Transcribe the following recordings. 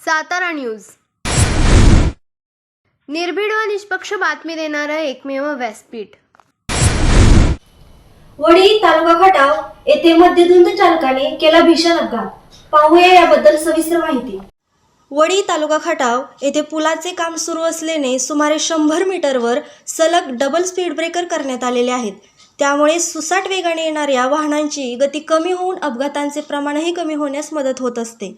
Satara news. निर्भीड व निष्पक्ष बातमी देणारं एकमेव व्यासपीठ. वडी तालुका खटाव येथे मध्यधुंद चालकाने केला भीषण अपघात. पाहूया याबद्दल सविस्तर माहिती. वडी तालुका खटाव येथे पुलाचे काम सुरू असल्याने सुमारे शंभर मीटरवर सलग डबल स्पीड ब्रेकर करण्यात आलेले आहेत. त्यामुळे सुसाट वेगाने येणाऱ्या वाहनांची गती कमी होऊन अपघातांचे प्रमाणही कमी होण्यास मदत होत असते.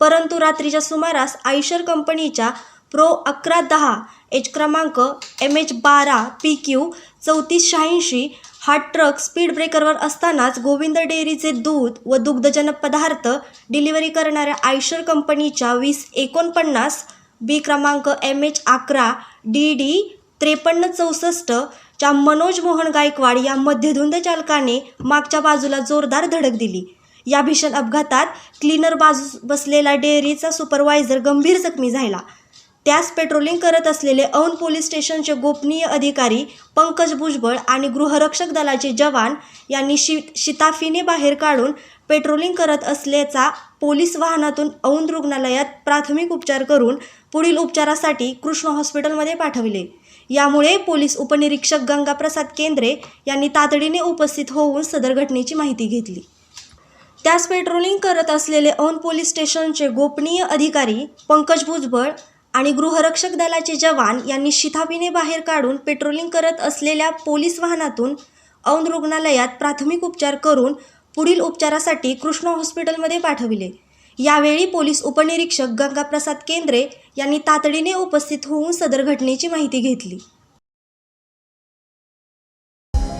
परंतु रात्रीच्या सुमारास आयशर कंपनीच्या प्रो अकरा दहा एच क्रमांक एम एच बारा पी क्यू चौतीस शहाऐंशी हा ट्रक स्पीड ब्रेकरवर असतानाच गोविंद डेअरीचे दूध व दुग्धजन्य पदार्थ डिलिव्हरी करणाऱ्या आयशर कंपनीच्या वीस एकोणपन्नास बी क्रमांक एम एच अकरा डी डी त्रेपन्न चौसष्ट च्या मनोज मोहन गायकवाड या मध्यधुंद चालकाने मागच्या बाजूला जोरदार धडक दिली. या भीषण अपघातात क्लीनर बाजूस बसलेला डेअरीचा सुपरवायझर गंभीर जखमी झाला. त्यास पेट्रोलिंग करत असलेले औन पोलीस स्टेशनचे गोपनीय अधिकारी पंकज भुजबळ आणि गृहरक्षक दलाचे जवान यांनी शि शिताफीने बाहेर काढून पेट्रोलिंग करत असल्याचा पोलीस वाहनातून औंध रुग्णालयात प्राथमिक उपचार करून पुढील उपचारासाठी कृष्ण हॉस्पिटलमध्ये पाठविले. यामुळे पोलीस उपनिरीक्षक गंगाप्रसाद केंद्रे यांनी तातडीने उपस्थित होऊन सदर घटनेची माहिती घेतली. त्यास पेट्रोलिंग करत असलेले औन पोलीस स्टेशनचे गोपनीय अधिकारी पंकज भुजबळ आणि गृहरक्षक दलाचे जवान यांनी शिथापीने बाहेर काढून पेट्रोलिंग करत असलेल्या पोलीस वाहनातून औन रुग्णालयात प्राथमिक उपचार करून पुढील उपचारासाठी कृष्णा हॉस्पिटलमध्ये पाठविले. यावेळी पोलीस उपनिरीक्षक गंगाप्रसाद केंद्रे यांनी तातडीने उपस्थित होऊन सदर घटनेची माहिती घेतली.